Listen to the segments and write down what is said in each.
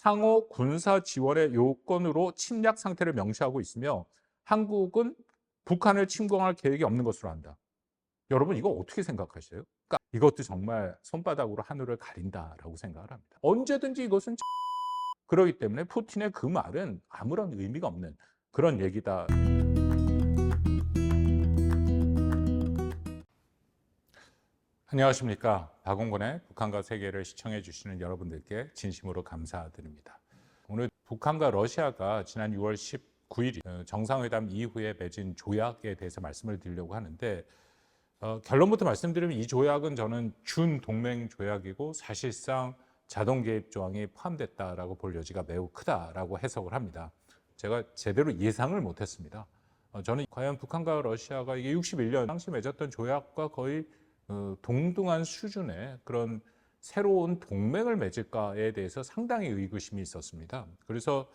상호 군사 지원의 요건으로 침략 상태를 명시하고 있으며 한국은 북한을 침공할 계획이 없는 것으로 한다. 여러분 이거 어떻게 생각하세요? 그러니까 이것도 정말 손바닥으로 하늘을 가린다라고 생각을 합니다. 언제든지 이것은 그러기 때문에 푸틴의 그 말은 아무런 의미가 없는 그런 얘기다. 안녕하십니까. 박원권의 북한과 세계를 시청해 주시는 여러분들께 진심으로 감사드립니다. 오늘 북한과 러시아가 지난 6월 19일 정상회담 이후에 맺은 조약에 대해서 말씀을 드리려고 하는데 어, 결론부터 말씀드리면 이 조약은 저는 준 동맹 조약이고 사실상 자동 개입 조항이 포함됐다라고 볼 여지가 매우 크다라고 해석을 합니다. 제가 제대로 예상을 못했습니다. 어, 저는 과연 북한과 러시아가 이게 61년 당시 맺었던 조약과 거의 어, 동등한 수준의 그런 새로운 동맹을 맺을까에 대해서 상당히 의구심이 있었습니다. 그래서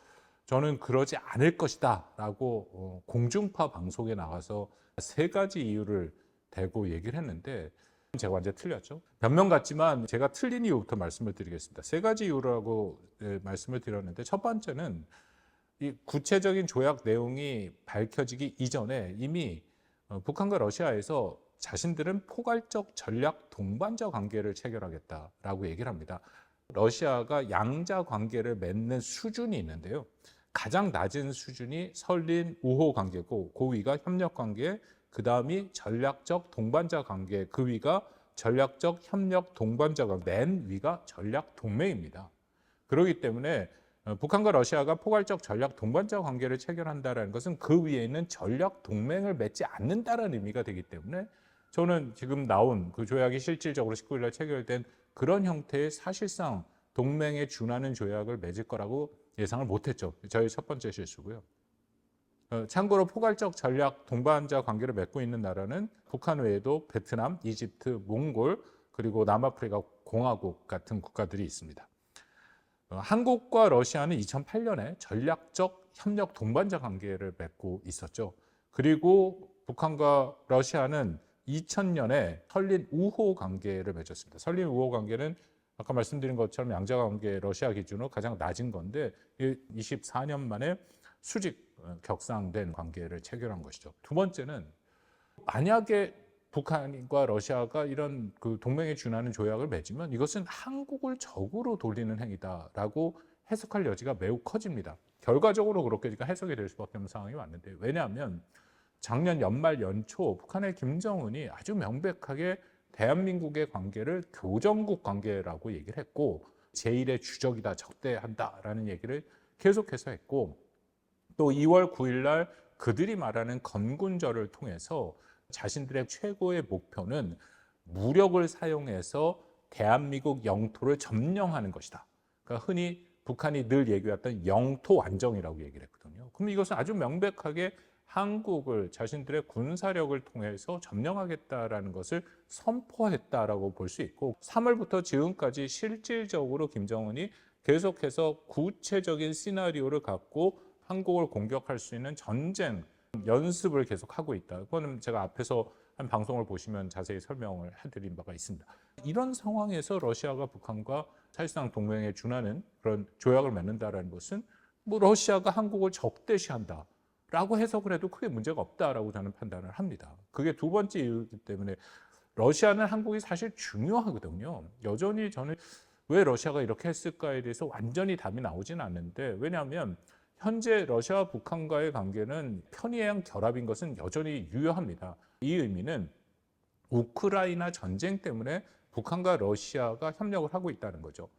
저는 그러지 않을 것이다 라고 어, 공중파 방송에 나가서 세 가지 이유를 대고 얘기를 했는데 제가 완전 틀렸죠. 변명 같지만 제가 틀린 이유부터 말씀을 드리겠습니다. 세 가지 이유라고 예, 말씀을 드렸는데 첫 번째는 이 구체적인 조약 내용이 밝혀지기 이전에 이미 어, 북한과 러시아에서 자신들은 포괄적 전략 동반자 관계를 체결하겠다라고 얘기를 합니다. 러시아가 양자 관계를 맺는 수준이 있는데요. 가장 낮은 수준이 설린 우호 관계고 그 위가 협력 관계, 그 다음이 전략적 동반자 관계, 그 위가 전략적 협력 동반자 관계, 맨 위가 전략 동맹입니다. 그렇기 때문에 어, 북한과 러시아가 포괄적 전략 동반자 관계를 체결한다는 것은 그 위에 있는 전략 동맹을 맺지 않는다는 의미가 되기 때문에 저는 지금 나온 그 조약이 실질적으로 19일 날 체결된 그런 형태의 사실상 동맹에 준하는 조약을 맺을 거라고 예상을 못했죠. 저희 첫 번째 실수고요. 어, 참고로 포괄적 전략 동반자 관계를 맺고 있는 나라는 북한 외에도 베트남, 이집트, 몽골 그리고 남아프리카 공화국 같은 국가들이 있습니다. 어, 한국과 러시아는 2008년에 전략적 협력 동반자 관계를 맺고 있었죠. 그리고 북한과 러시아는 2000년에 설린 우호 관계를 맺었습니다. 설린 우호 관계는 아까 말씀드린 것처럼 양자 관계 러시아 기준으로 가장 낮은 건데 24년 만에 수직 어, 격상된 관계를 체결한 것이죠. 두 번째는 만약에 북한과 러시아가 이런 그 동맹에 준하는 조약을 맺으면 이것은 한국을 적으로 돌리는 행위다라고 해석할 여지가 매우 커집니다. 결과적으로 그렇게 해석이 될 수밖에 없는 상황이 왔는데 왜냐하면 작년 연말 연초 북한의 김정은이 아주 명백하게 대한민국의 관계를 교정국 관계라고 얘기를 했고 제1의 주적이다 적대한다라는 얘기를 계속해서 했고 또 2월 9일 날 그들이 말하는 건군절을 통해서 자신들의 최고의 목표는 무력을 사용해서 대한민국 영토를 점령하는 것이다. 그러니까 흔히 북한이 늘 얘기했던 영토 완정이라고 얘기를 했거든요. 그럼 이것은 아주 명백하게 한국을 자신들의 군사력을 통해서 점령하겠다라는 것을 선포했다라고 볼 수 있고 3월부터 지금까지 실질적으로 김정은이 계속해서 구체적인 시나리오를 갖고 한국을 공격할 수 있는 전쟁 연습을 계속 하고 있다. 그거는 제가 앞에서 한 방송을 보시면 자세히 설명을 해드린 바가 있습니다. 이런 상황에서 러시아가 북한과 사실상 동맹에 준하는 그런 조약을 맺는다라는 것은 뭐 러시아가 한국을 적대시한다. 라고 해석을 해도 크게 문제가 없다라고 저는 판단을 합니다. 그게 두 번째 이유이기 때문에 러시아는 한국이 사실 중요하거든요. 여전히 저는 왜 러시아가 이렇게 했을까에 대해서 완전히 답이 나오진 않는데 왜냐하면 현재 러시아와 북한과의 관계는 편의한 결합인 것은 여전히 유효합니다. 이 의미는 우크라이나 전쟁 때문에 북한과 러시아가 협력을 하고 있다는 거죠.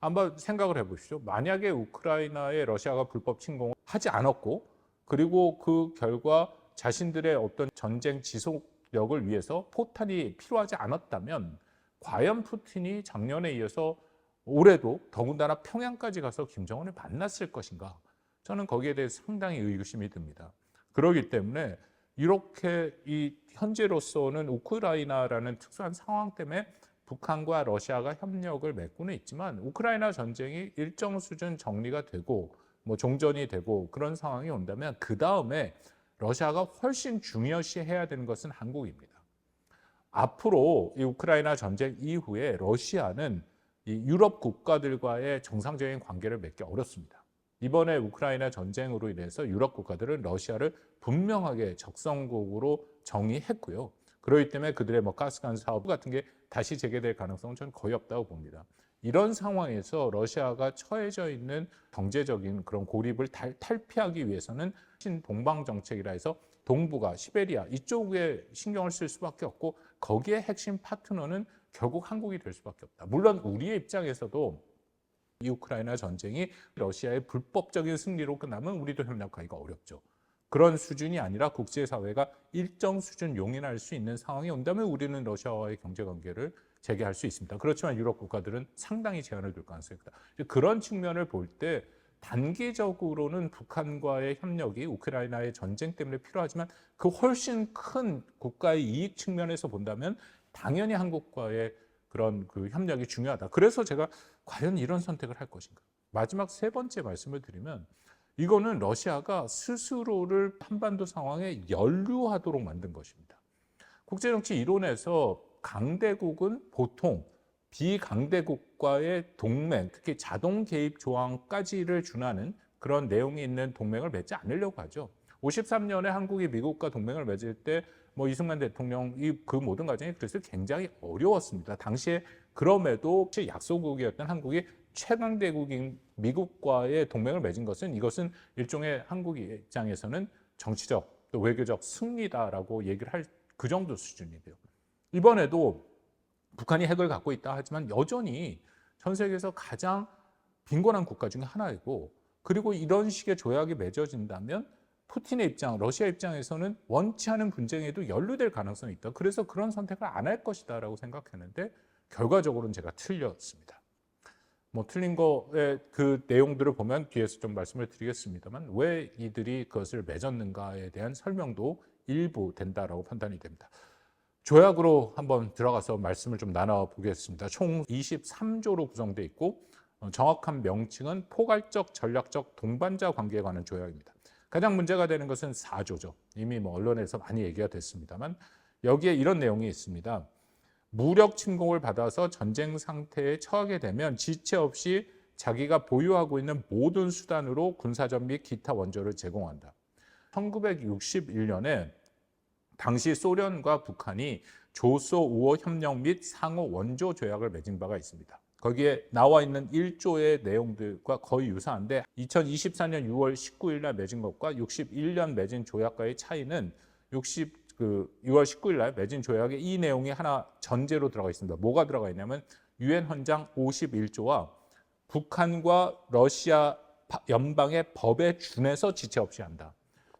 한번 생각을 해보시죠. 만약에 우크라이나에 러시아가 불법 침공을 하지 않았고 그리고 그 결과 자신들의 어떤 전쟁 지속력을 위해서 포탄이 필요하지 않았다면 과연 푸틴이 작년에 이어서 올해도 더군다나 평양까지 가서 김정은을 만났을 것인가? 저는 거기에 대해서 상당히 의구심이 듭니다. 그러기 때문에 이렇게 이 현재로서는 우크라이나라는 특수한 상황 때문에 북한과 러시아가 협력을 맺고는 있지만 우크라이나 전쟁이 일정 수준 정리가 되고 뭐 종전이 되고 그런 상황이 온다면 그 다음에 러시아가 훨씬 중요시 해야 되는 것은 한국입니다. 앞으로 이 우크라이나 전쟁 이후에 러시아는 이 유럽 국가들과의 정상적인 관계를 맺기 어렵습니다. 이번에 우크라이나 전쟁으로 인해서 유럽 국가들은 러시아를 분명하게 적성국으로 정의했고요. 그렇기 때문에 그들의 뭐 가스관 사업 같은 게 다시 재개될 가능성은 저는 거의 없다고 봅니다. 이런 상황에서 러시아가 처해져 있는 경제적인 그런 고립을 탈, 탈피하기 위해서는 신동방 정책이라 해서 동북아, 시베리아 이쪽에 신경을 쓸 수밖에 없고 거기에 핵심 파트너는 결국 한국이 될 수밖에 없다. 물론 우리의 입장에서도 이 우크라이나 전쟁이 러시아의 불법적인 승리로 끝나면 우리도 협력하기가 어렵죠. 그런 수준이 아니라 국제사회가 일정 수준 용인할 수 있는 상황이 온다면 우리는 러시아와의 경제 관계를 재개할 수 있습니다. 그렇지만 유럽 국가들은 상당히 제한을 둘 가능성이 있다. 그런 측면을 볼 때 단기적으로는 북한과의 협력이 우크라이나의 전쟁 때문에 필요하지만 그 훨씬 큰 국가의 이익 측면에서 본다면 당연히 한국과의 그런 그 협력이 중요하다. 그래서 제가 과연 이런 선택을 할 것인가? 마지막 세 번째 말씀을 드리면 이거는 러시아가 스스로를 한반도 상황에 연루하도록 만든 것입니다. 국제정치 이론에서 강대국은 보통 비강대국과의 동맹, 특히 자동 개입 조항까지를 준하는 그런 내용이 있는 동맹을 맺지 않으려고 하죠. 53년에 한국이 미국과 동맹을 맺을 때 뭐 이승만 대통령이 그 모든 과정이 그래서 굉장히 어려웠습니다. 당시에 그럼에도 약소국이었던 한국이 최강대국인 미국과의 동맹을 맺은 것은 이것은 일종의 한국 입장에서는 정치적 또 외교적 승리다라고 얘기를 할 그 정도 수준이고요. 이번에도 북한이 핵을 갖고 있다 하지만 여전히 전 세계에서 가장 빈곤한 국가 중에 하나이고 그리고 이런 식의 조약이 맺어진다면 푸틴의 입장, 러시아 입장에서는 원치 않은 분쟁에도 연루될 가능성이 있다. 그래서 그런 선택을 안 할 것이다라고 생각했는데 결과적으로는 제가 틀렸습니다. 뭐 틀린 거의 그 내용들을 보면 뒤에서 좀 말씀을 드리겠습니다만 왜 이들이 그것을 맺었는가에 대한 설명도 일부 된다라고 판단이 됩니다. 조약으로 한번 들어가서 말씀을 좀 나눠 보겠습니다. 총 23조로 구성되어 있고 어, 정확한 명칭은 포괄적 전략적 동반자 관계에 관한 조약입니다. 가장 문제가 되는 것은 4조죠. 이미 뭐 언론에서 많이 얘기가 됐습니다만 여기에 이런 내용이 있습니다. 무력 침공을 받아서 전쟁 상태에 처하게 되면 지체 없이 자기가 보유하고 있는 모든 수단으로 군사적 및 기타 원조를 제공한다. 1961년에 당시 소련과 북한이 조소 우호 협력 및 상호 원조 조약을 맺은 바가 있습니다. 거기에 나와 있는 1조의 내용들과 거의 유사한데 2024년 6월 19일 날 맺은 것과 61년 맺은 조약과의 차이는 60 그 6월 19일 날 맺은 조약에 이 내용이 하나 전제로 들어가 있습니다. 뭐가 들어가 있냐면 유엔 헌장 51조와 북한과 러시아 연방의 법에 준해서 지체 없이 한다.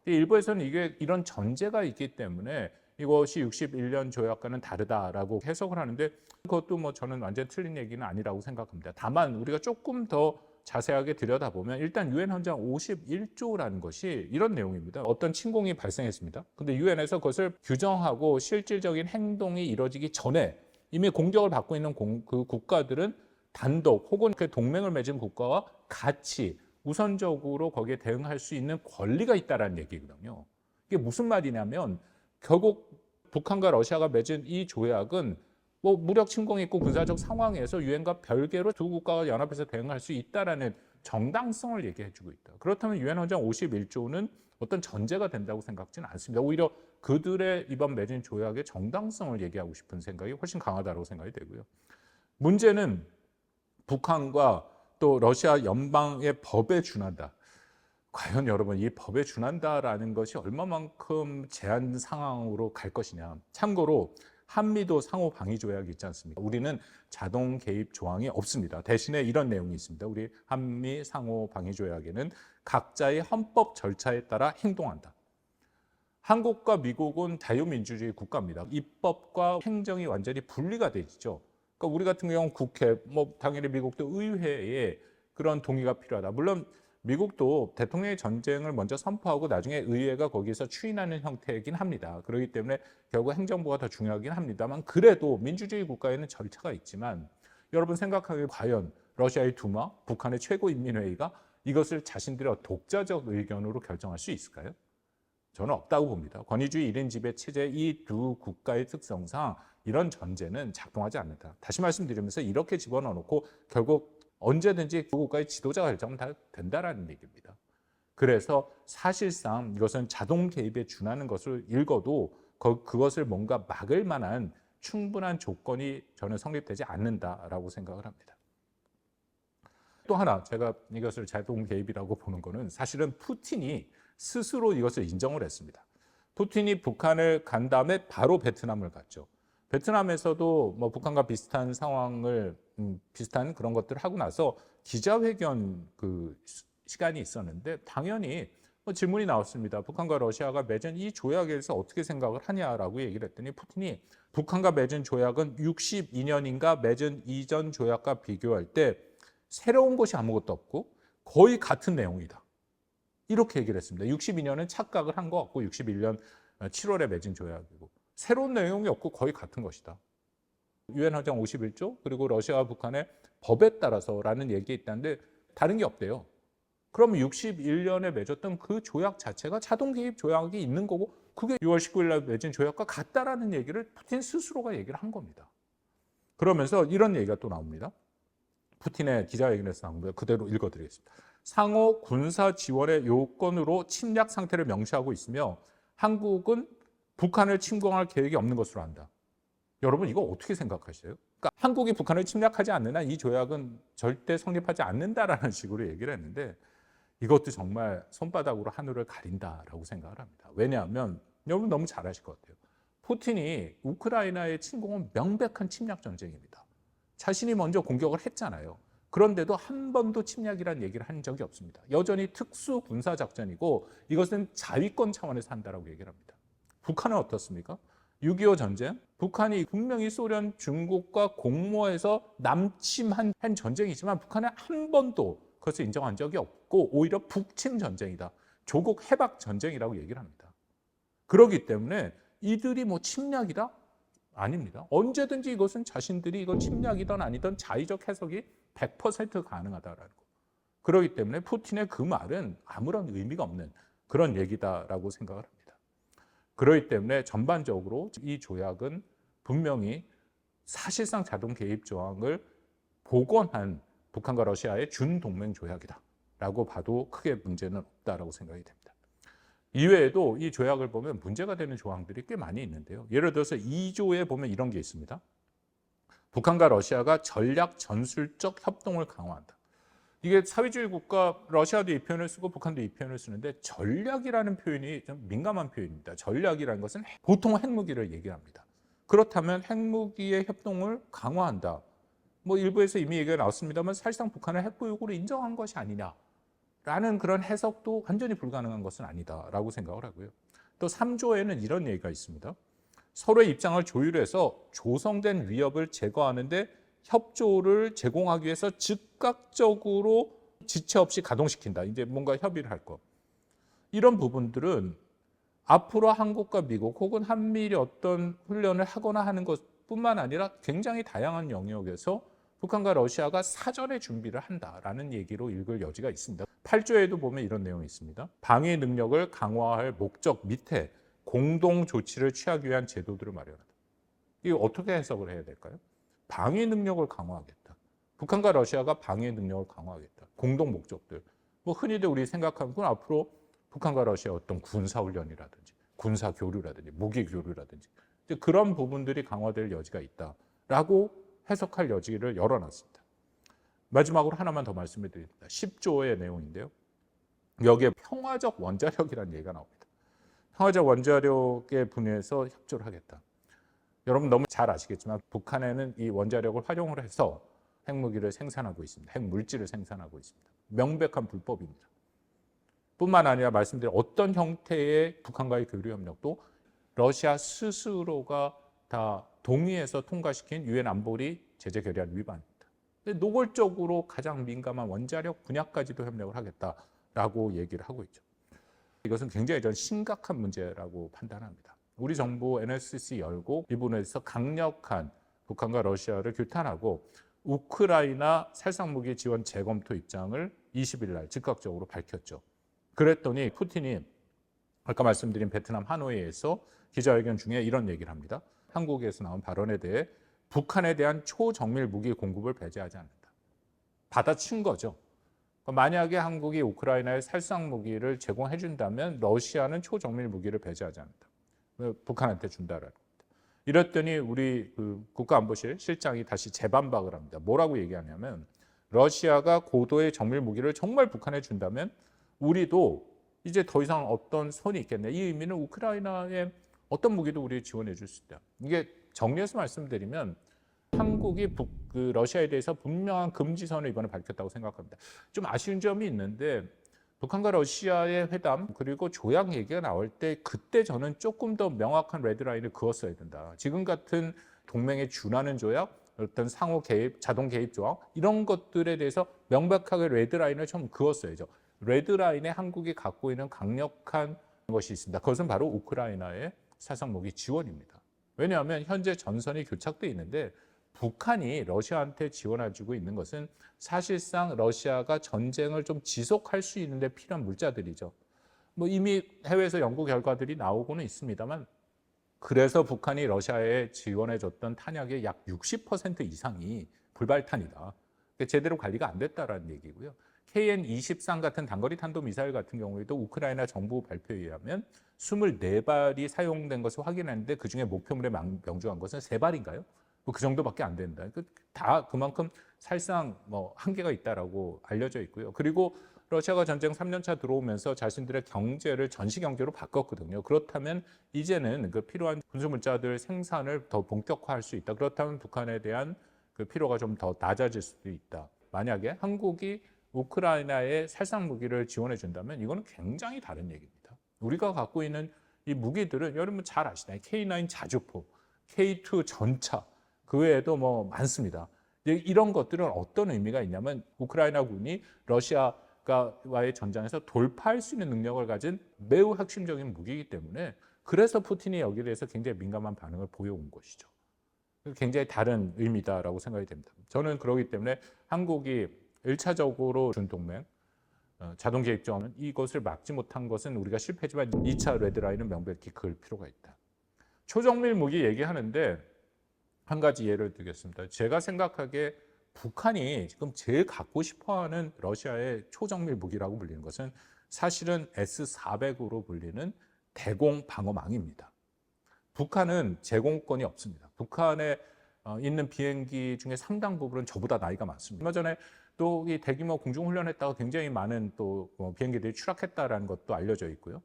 일부에서는 이게 이런 전제가 있기 때문에 이것이 61년 조약과는 다르다라고 해석을 하는데 그것도 뭐 저는 완전 틀린 얘기는 아니라고 생각합니다. 다만 우리가 조금 더 자세하게 들여다보면 일단 유엔 헌장 51조라는 것이 이런 내용입니다. 어떤 침공이 발생했습니다. 근데 유엔에서 그것을 규정하고 실질적인 행동이 이루어지기 전에 이미 공격을 받고 있는 공, 그 국가들은 단독 혹은 그 동맹을 맺은 국가와 같이 우선적으로 거기에 대응할 수 있는 권리가 있다라는 얘기거든요. 이게 무슨 말이냐면 결국 북한과 러시아가 맺은 이 조약은 뭐 무력 침공이 있고 군사적 상황에서 유엔과 별개로 두 국가가 연합해서 대응할 수 있다라는 정당성을 얘기해주고 있다. 그렇다면 유엔 헌장 51조는 어떤 전제가 된다고 생각지는 않습니다. 오히려 그들의 이번 맺은 조약의 정당성을 얘기하고 싶은 생각이 훨씬 강하다고 생각이 되고요. 문제는 북한과 또 러시아 연방의 법에 준한다. 과연 여러분 이 법에 준한다라는 것이 얼마만큼 제한 상황으로 갈 것이냐. 참고로 한미도 상호 방위 조약이 있지 않습니까? 우리는 자동 개입 조항이 없습니다. 대신에 이런 내용이 있습니다. 우리 한미 상호 방위 조약에는 각자의 헌법 절차에 따라 행동한다. 한국과 미국은 자유민주주의 국가입니다. 입법과 행정이 완전히 분리가 돼 있죠. 그러니까 우리 같은 경우는 국회, 뭐 당연히 미국도 의회에 그런 동의가 필요하다. 물론 미국도 대통령의 전쟁을 먼저 선포하고 나중에 의회가 거기서 추인하는 형태이긴 합니다. 그렇기 때문에 결국 행정부가 더 중요하긴 합니다만 그래도 민주주의 국가에는 절차가 있지만 여러분 생각하기에 과연 러시아의 두마, 북한의 최고인민회의가 이것을 자신들의 독자적 의견으로 결정할 수 있을까요? 저는 없다고 봅니다. 권위주의 일인 지배 체제 이 두 국가의 특성상 이런 전제는 작동하지 않는다. 다시 말씀드리면서 이렇게 집어넣어 놓고 결국 언제든지 그 국가의 지도자가 결정하면 다 된다라는 얘기입니다. 그래서 사실상 이것은 자동 개입에 준하는 것을 읽어도 그- 그것을 뭔가 막을 만한 충분한 조건이 저는 성립되지 않는다라고 생각을 합니다. 또 하나 제가 이것을 자동 개입이라고 보는 것은 사실은 푸틴이 스스로 이것을 인정을 했습니다. 푸틴이 북한을 간 다음에 바로 베트남을 갔죠. 베트남에서도 뭐 북한과 비슷한 상황을 음, 비슷한 그런 것들을 하고 나서 기자회견 그 시- 시간이 있었는데 당연히 뭐 질문이 나왔습니다. 북한과 러시아가 맺은 이 조약에 대해서 어떻게 생각을 하냐라고 얘기를 했더니 푸틴이 북한과 맺은 조약은 62년인가 맺은 이전 조약과 비교할 때 새로운 것이 아무것도 없고 거의 같은 내용이다. 이렇게 얘기를 했습니다. 62년은 착각을 한 것 같고 61년 7월에 맺은 조약이고 새로운 내용이 없고 거의 같은 것이다. 유엔 헌장 51조 그리고 러시아와 북한의 법에 따라서라는 얘기 있다는데 다른 게 없대요. 그럼 61년에 맺었던 그 조약 자체가 자동 개입 조약이 있는 거고 그게 6월 19일 날 맺은 조약과 같다라는 얘기를 푸틴 스스로가 얘기를 한 겁니다. 그러면서 이런 얘기가 또 나옵니다. 푸틴의 기자회견에서 나온 거예요. 그대로 읽어드리겠습니다. 상호 군사 지원의 요건으로 침략 상태를 명시하고 있으며 한국은 북한을 침공할 계획이 없는 것으로 안다. 여러분 이거 어떻게 생각하세요? 그러니까 한국이 북한을 침략하지 않는 한 이 조약은 절대 성립하지 않는다라는 식으로 얘기를 했는데 이것도 정말 손바닥으로 하늘을 가린다라고 생각을 합니다. 왜냐하면 여러분 너무 잘 아실 것 같아요. 푸틴이 우크라이나의 침공은 명백한 침략 전쟁입니다. 자신이 먼저 공격을 했잖아요. 그런데도 한 번도 침략이라는 얘기를 한 적이 없습니다. 여전히 특수 군사 작전이고 이것은 자위권 차원에서 한다라고 얘기를 합니다. 북한은 어떻습니까? 6.25 전쟁, 북한이 분명히 소련, 중국과 공모해서 남침한 한 전쟁이지만 북한은 한 번도 그것을 인정한 적이 없고 오히려 북침 전쟁이다. 조국 해박 전쟁이라고 얘기를 합니다. 그러기 때문에 이들이 뭐 침략이다? 아닙니다. 언제든지 이것은 자신들이 이건 침략이든 아니든 자의적 해석이 100% 가능하다라는 거. 그렇기 때문에 푸틴의 그 말은 아무런 의미가 없는 그런 얘기다라고 생각을 합니다. 그렇기 때문에 전반적으로 이 조약은 분명히 사실상 자동 개입 조항을 복원한 북한과 러시아의 준동맹 조약이다라고 봐도 크게 문제는 없다라고 생각이 됩니다. 이외에도 이 조약을 보면 문제가 되는 조항들이 꽤 많이 있는데요. 예를 들어서 2조에 보면 이런 게 있습니다. 북한과 러시아가 전략 전술적 협동을 강화한다. 이게 사회주의 국가 러시아도 이 표현을 쓰고 북한도 이 표현을 쓰는데 전략이라는 표현이 좀 민감한 표현입니다. 전략이라는 것은 보통 핵무기를 얘기합니다. 그렇다면 핵무기의 협동을 강화한다. 뭐 일부에서 이미 얘기가 나왔습니다만 사실상 북한을 핵보유국으로 인정한 것이 아니냐라는 그런 해석도 완전히 불가능한 것은 아니다라고 생각을 하고요. 또 3조에는 이런 얘기가 있습니다. 서로의 입장을 조율해서 조성된 위협을 제거하는데 협조를 제공하기 위해서 즉각적으로 지체 없이 가동시킨다. 이제 뭔가 협의를 할 것. 이런 부분들은 앞으로 한국과 미국 혹은 한미일이 어떤 훈련을 하거나 하는 것뿐만 아니라 굉장히 다양한 영역에서 북한과 러시아가 사전에 준비를 한다라는 얘기로 읽을 여지가 있습니다. 8조에도 보면 이런 내용이 있습니다. 방위 능력을 강화할 목적 밑에 공동 조치를 취하기 위한 제도들을 마련한다. 이거 어떻게 해석을 해야 될까요? 방위 능력을 강화하겠다. 북한과 러시아가 방위 능력을 강화하겠다. 공동 목적들. 뭐 흔히들 우리 생각하는 건 앞으로 북한과 러시아 어떤 군사 훈련이라든지 군사 교류라든지 무기 교류라든지 그런 부분들이 강화될 여지가 있다라고 해석할 여지를 열어놨습니다. 마지막으로 하나만 더 말씀을 드립니다. 10조의 내용인데요. 여기에 평화적 원자력이라는 얘기가 나옵니다. 평화적 원자력의 분야에서 협조를 하겠다. 여러분 너무 잘 아시겠지만 북한에는 이 원자력을 활용을 해서 핵무기를 생산하고 있습니다. 핵물질을 생산하고 있습니다. 명백한 불법입니다. 뿐만 아니라 말씀드린 어떤 형태의 북한과의 교류 협력도 러시아 스스로가 다 동의해서 통과시킨 유엔 안보리 제재 결의안 위반입니다. 근데 노골적으로 가장 민감한 원자력 분야까지도 협력을 하겠다라고 얘기를 하고 있죠. 이것은 굉장히 전 심각한 문제라고 판단합니다. 우리 정부 NSC 열고 이 부분에서 강력한 북한과 러시아를 규탄하고 우크라이나 살상무기 지원 재검토 입장을 20일 날 즉각적으로 밝혔죠. 그랬더니 푸틴이 아까 말씀드린 베트남 하노이에서 기자회견 중에 이런 얘기를 합니다. 한국에서 나온 발언에 대해 북한에 대한 초정밀 무기 공급을 배제하지 않는다. 받아친 거죠. 만약에 한국이 우크라이나에 살상 무기를 제공해 준다면 러시아는 초정밀 무기를 배제하지 않는다. 북한한테 준다라는 겁니다. 이랬더니 우리 그 국가안보실 실장이 다시 재반박을 합니다. 뭐라고 얘기하냐면 러시아가 고도의 정밀 무기를 정말 북한에 준다면 우리도 이제 더 이상 어떤 손이 있겠네. 이 의미는 우크라이나에 어떤 무기도 우리 지원해 줄 수 있다. 이게 정리해서 말씀드리면 한국이 북, 그 러시아에 대해서 분명한 금지선을 이번에 밝혔다고 생각합니다. 좀 아쉬운 점이 있는데 북한과 러시아의 회담 그리고 조약 얘기가 나올 때 그때 저는 조금 더 명확한 레드라인을 그었어야 된다. 지금 같은 동맹에 준하는 조약, 어떤 상호 개입, 자동 개입 조항 이런 것들에 대해서 명백하게 레드라인을 좀 그었어야죠. 레드라인에 한국이 갖고 있는 강력한 것이 있습니다. 그것은 바로 우크라이나의 사상 무기 지원입니다. 왜냐하면 현재 전선이 교착돼 있는데 북한이 러시아한테 지원해주고 있는 것은 사실상 러시아가 전쟁을 좀 지속할 수 있는데 필요한 물자들이죠. 뭐 이미 해외에서 연구 결과들이 나오고는 있습니다만 그래서 북한이 러시아에 지원해줬던 탄약의 약 60% 이상이 불발탄이다. 그러니까 제대로 관리가 안 됐다라는 얘기고요. KN-23 같은 단거리 탄도 미사일 같은 경우에도 우크라이나 정부 발표에 의하면 24발이 사용된 것을 확인했는데 그중에 목표물에 명중한 것은 3발인가요? 뭐 그 정도밖에 안 된다. 그다 그만큼 사실상 뭐 한계가 있다라고 알려져 있고요. 그리고 러시아가 전쟁 3년차 들어오면서 자신들의 경제를 전시 경제로 바꿨거든요. 그렇다면 이제는 그 필요한 군수 물자들 생산을 더 본격화할 수 있다. 그렇다면 북한에 대한 그 필요가 좀 더 낮아질 수도 있다. 만약에 한국이 우크라이나에 살상 무기를 지원해 준다면 이거는 굉장히 다른 얘기입니다. 우리가 갖고 있는 이 무기들은 여러분 잘 아시나요? K9 자주포, K2 전차, 그 외에도 뭐 많습니다. 이런 것들은 어떤 의미가 있냐면 우크라이나 군이 러시아와의 전장에서 돌파할 수 있는 능력을 가진 매우 핵심적인 무기이기 때문에 그래서 푸틴이 여기에 대해서 굉장히 민감한 반응을 보여온 것이죠. 굉장히 다른 의미다라고 생각이 됩니다. 저는 그러기 때문에 한국이 1차적으로 준 동맹 어, 자동 계획정은 이것을 막지 못한 것은 우리가 실패지만 2차 레드라인은 명백히 그을 필요가 있다. 초정밀 무기 얘기하는데 한 가지 예를 들겠습니다. 제가 생각하기에 북한이 지금 제일 갖고 싶어하는 러시아의 초정밀 무기라고 불리는 것은 사실은 S-400으로 불리는 대공 방어망입니다. 북한은 제공권이 없습니다. 북한에 어, 있는 비행기 중에 상당 부분은 저보다 나이가 많습니다. 얼마 전에 또 이 대규모 공중훈련했다가 굉장히 많은 또 어, 비행기들이 추락했다라는 것도 알려져 있고요.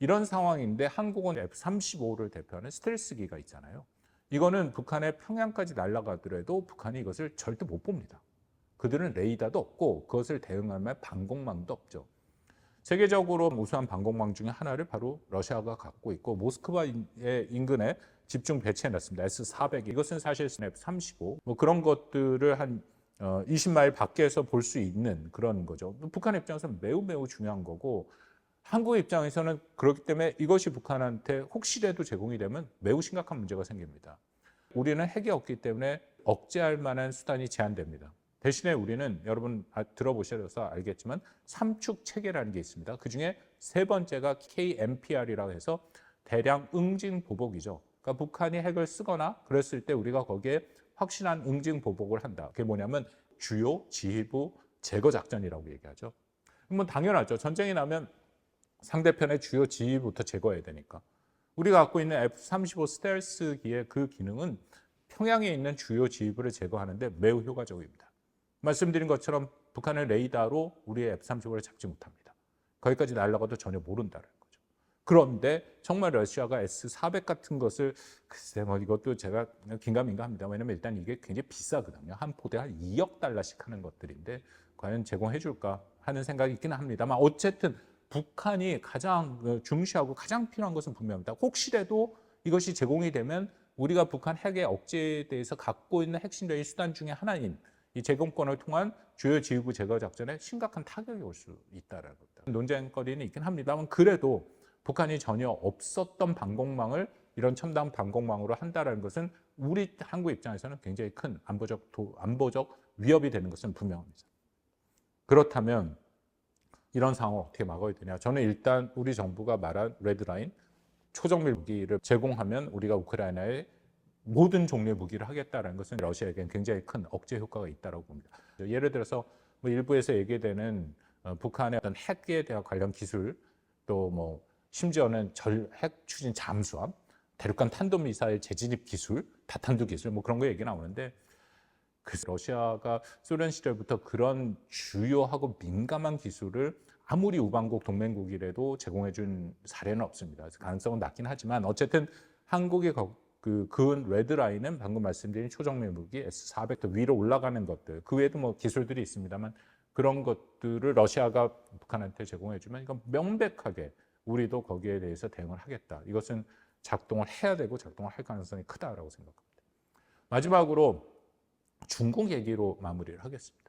이런 상황인데 한국은 F-35를 대표하는 스텔스기가 있잖아요. 이거는 북한의 평양까지 날아가더라도 북한이 이것을 절대 못 봅니다. 그들은 레이더도 없고 그것을 대응할 만한 방공망도 없죠. 세계적으로 우수한 방공망 중에 하나를 바로 러시아가 갖고 있고 모스크바의 인근에 집중 배치해 놨습니다. S400 이것은 사실 스냅 35 뭐 그런 것들을 한 20마일 어, 밖에서 볼 수 있는 그런 거죠. 북한 입장에서는 매우 매우 중요한 거고 한국 입장에서는 그렇기 때문에 이것이 북한한테 혹시라도 제공이 되면 매우 심각한 문제가 생깁니다. 우리는 핵이 없기 때문에 억제할 만한 수단이 제한됩니다. 대신에 우리는 여러분 아, 들어보셔서 알겠지만 삼축 체계라는 게 있습니다. 그 중에 세 번째가 KMPR이라고 해서 대량 응징 보복이죠. 그러니까 북한이 핵을 쓰거나 그랬을 때 우리가 거기에 확실한 응징 보복을 한다. 그게 뭐냐면 주요 지휘부 제거 작전이라고 얘기하죠. 뭐 당연하죠. 전쟁이 나면 상대편의 주요 지휘부터 제거해야 되니까. 우리가 갖고 있는 F-35 스텔스기의 그 기능은 평양에 있는 주요 지휘부를 제거하는데 매우 효과적입니다. 말씀드린 것처럼 북한의 레이더로 우리의 F-35를 잡지 못합니다. 거기까지 날아가도 전혀 모른다는 거죠. 그런데 정말 러시아가 S-400 같은 것을 글쎄 뭐 이것도 제가 긴가민가 합니다. 왜냐면 일단 이게 굉장히 비싸거든요. 한 포대 한 2억 달러씩 하는 것들인데 과연 제공해 줄까 하는 생각이 있기는 합니다만 어쨌든 북한이 가장 어, 중시하고 가장 필요한 것은 분명합니다. 혹시라도 이것이 제공이 되면 우리가 북한 핵의 억제에 대해서 갖고 있는 핵심적인 수단 중의 하나인 이 제공권을 통한 주요 지휘부 제거 작전에 심각한 타격이 올 수 있다라는 겁니다. 논쟁거리는 있긴 합니다만 그래도 북한이 전혀 없었던 방공망을 이런 첨단 방공망으로 한다라는 것은 우리 한국 입장에서는 굉장히 큰 안보적 도, 안보적 위협이 되는 것은 분명합니다. 그렇다면 이런 상황을 어떻게 막아야 되냐? 저는 일단 우리 정부가 말한 레드라인 초정밀 무기를 제공하면 우리가 우크라이나에 모든 종류의 무기를 하겠다라는 것은 러시아에게는 굉장히 큰 억제 효과가 있다고 봅니다. 예를 들어서 뭐 일부에서 얘기되는 어, 북한의 어떤 핵에 대한 관련 기술 또 뭐 심지어는 절 핵 추진 잠수함, 대륙간 탄도미사일 재진입 기술, 다탄두 기술 뭐 그런 거 얘기 나오는데 그 러시아가 소련 시절부터 그런 주요하고 민감한 기술을 아무리 우방국 동맹국이라도 제공해 준 사례는 없습니다. 가능성은 낮긴 하지만 어쨌든 한국의 거- 그 그은 레드라인은 방금 말씀드린 초정밀 무기 S400도 위로 올라가는 것들 그 외에도 뭐 기술들이 있습니다만 그런 것들을 러시아가 북한한테 제공해 주면 이건 명백하게 우리도 거기에 대해서 대응을 하겠다. 이것은 작동을 해야 되고 작동을 할 가능성이 크다라고 생각합니다. 마지막으로 중국 얘기로 마무리를 하겠습니다.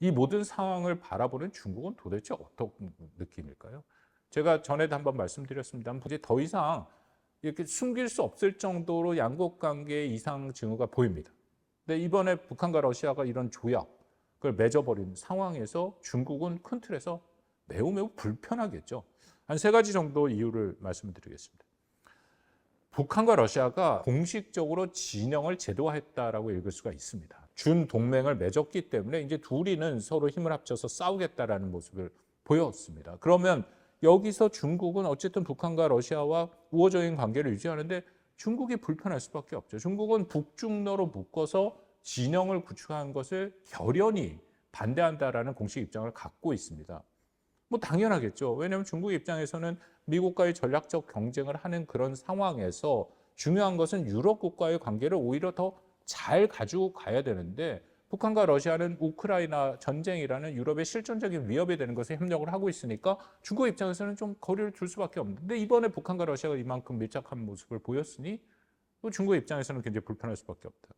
이 모든 상황을 바라보는 중국은 도대체 어떤 느낌일까요? 제가 전에도 한번 말씀드렸습니다만 이제 더 이상 이렇게 숨길 수 없을 정도로 양국 관계의 이상 징후가 보입니다. 근데 이번에 북한과 러시아가 이런 조약을 맺어버린 상황에서 중국은 큰 틀에서 매우 매우 불편하겠죠. 한 세 가지 정도 이유를 말씀드리겠습니다. 북한과 러시아가 공식적으로 진영을 제도화했다라고 읽을 수가 있습니다. 준 동맹을 맺었기 때문에 이제 둘이는 서로 힘을 합쳐서 싸우겠다라는 모습을 보였습니다. 그러면 여기서 중국은 어쨌든 북한과 러시아와 우호적인 관계를 유지하는데 중국이 불편할 수밖에 없죠. 중국은 북중러로 묶어서 진영을 구축한 것을 결연히 반대한다라는 공식 입장을 갖고 있습니다. 뭐 당연하겠죠. 왜냐하면 중국 입장에서는 미국과의 전략적 경쟁을 하는 그런 상황에서 중요한 것은 유럽 국가의 관계를 오히려 더 잘 가지고 가야 되는데 북한과 러시아는 우크라이나 전쟁이라는 유럽의 실존적인 위협이 되는 것에 협력을 하고 있으니까 중국 입장에서는 좀 거리를 둘 수밖에 없는데 이번에 북한과 러시아가 이만큼 밀착한 모습을 보였으니 또 중국 입장에서는 굉장히 불편할 수밖에 없다.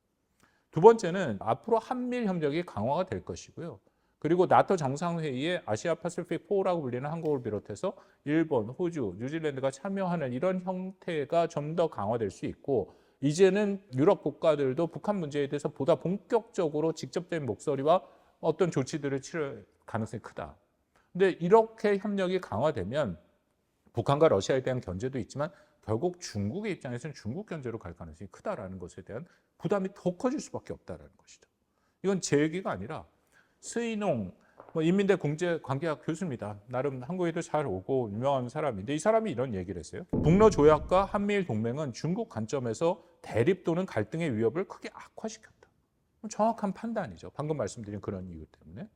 두 번째는 앞으로 한밀 협력이 강화가 될 것이고요. 그리고 나토 정상회의에 아시아 파시픽 4라고 불리는 한국을 비롯해서 일본, 호주, 뉴질랜드가 참여하는 이런 형태가 좀 더 강화될 수 있고 이제는 유럽 국가들도 북한 문제에 대해서 보다 본격적으로 직접적인 목소리와 어떤 조치들을 취할 가능성이 크다. 근데 이렇게 협력이 강화되면 북한과 러시아에 대한 견제도 있지만 결국 중국의 입장에서는 중국 견제로 갈 가능성이 크다라는 것에 대한 부담이 더 커질 수밖에 없다라는 것이죠. 이건 제 얘기가 아니라 스이농 뭐 인민대 국제관계학 교수입니다. 나름 한국에도 잘 오고 유명한 사람인데 이 사람이 이런 얘기를 했어요. 북러 조약과 한미일 동맹은 중국 관점에서 대립 또는 갈등의 위협을 크게 악화시켰다. 정확한 판단이죠. 방금 말씀드린 그런 이유 때문에.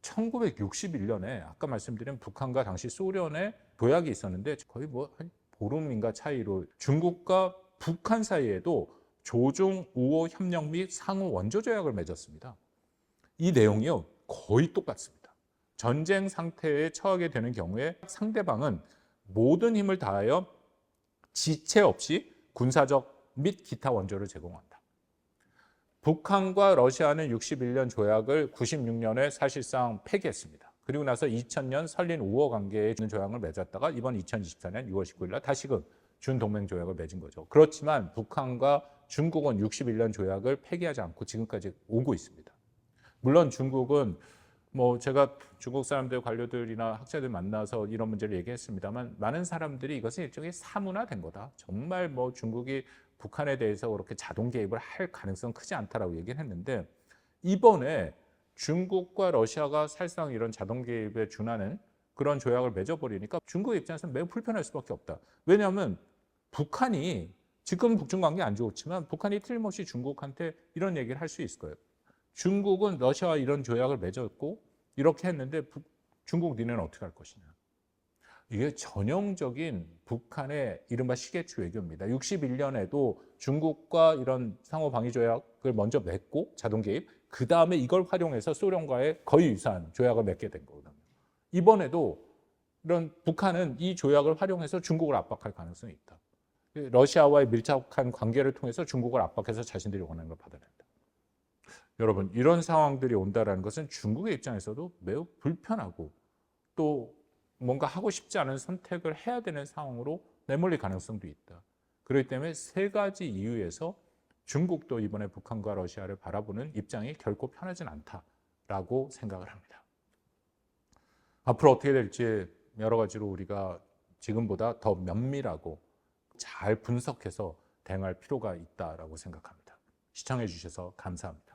1961년에 아까 말씀드린 북한과 당시 소련의 조약이 있었는데 거의 뭐한 보름인가 차이로 중국과 북한 사이에도 조중 우호 협력 및 상호 원조 조약을 맺었습니다. 이 내용이요 거의 똑같습니다. 전쟁 상태에 처하게 되는 경우에 상대방은 모든 힘을 다하여 지체 없이 군사적 및 기타 원조를 제공한다. 북한과 러시아는 61년 조약을 96년에 사실상 폐기했습니다. 그리고 나서 2000년 설린 우호 관계의 조약을 맺었다가 이번 2024년 6월 19일 날 다시금 준동맹 조약을 맺은 거죠. 그렇지만 북한과 중국은 61년 조약을 폐기하지 않고 지금까지 오고 있습니다. 물론 중국은 뭐 제가 중국 사람들 관료들이나 학자들 만나서 이런 문제를 얘기했습니다만 많은 사람들이 이것은 일종의 사문화된 거다. 정말 뭐 중국이 북한에 대해서 그렇게 자동 개입을 할 가능성 크지 않다라고 얘기를 했는데 이번에 중국과 러시아가 사실상 이런 자동 개입에 준하는 그런 조약을 맺어버리니까 중국 입장에서는 매우 불편할 수밖에 없다. 왜냐하면 북한이 지금 북중 관계 안 좋지만 북한이 틀림없이 중국한테 이런 얘기를 할 수 있을 거예요. 중국은 러시아와 이런 조약을 맺었고 이렇게 했는데 북- 중국 니네는 어떻게 할 것이냐. 이게 전형적인 북한의 이른바 시계추 외교입니다. 61년에도 중국과 이런 상호 방위 조약을 먼저 맺고 자동 개입, 그 다음에 이걸 활용해서 소련과의 거의 유사한 조약을 맺게 된 거거든요. 이번에도 이런 북한은 이 조약을 활용해서 중국을 압박할 가능성이 있다. 러시아와의 밀접한 관계를 통해서 중국을 압박해서 자신들이 원하는 걸 받아낸다. 여러분 이런 상황들이 온다라는 것은 중국의 입장에서도 매우 불편하고 또 뭔가 하고 싶지 않은 선택을 해야 되는 상황으로 내몰릴 가능성도 있다. 그렇기 때문에 세 가지 이유에서 중국도 이번에 북한과 러시아를 바라보는 입장이 결코 편하진 않다라고 생각을 합니다. 앞으로 어떻게 될지 여러 가지로 우리가 지금보다 더 면밀하고 잘 분석해서 대응할 필요가 있다라고 생각합니다. 시청해 주셔서 감사합니다.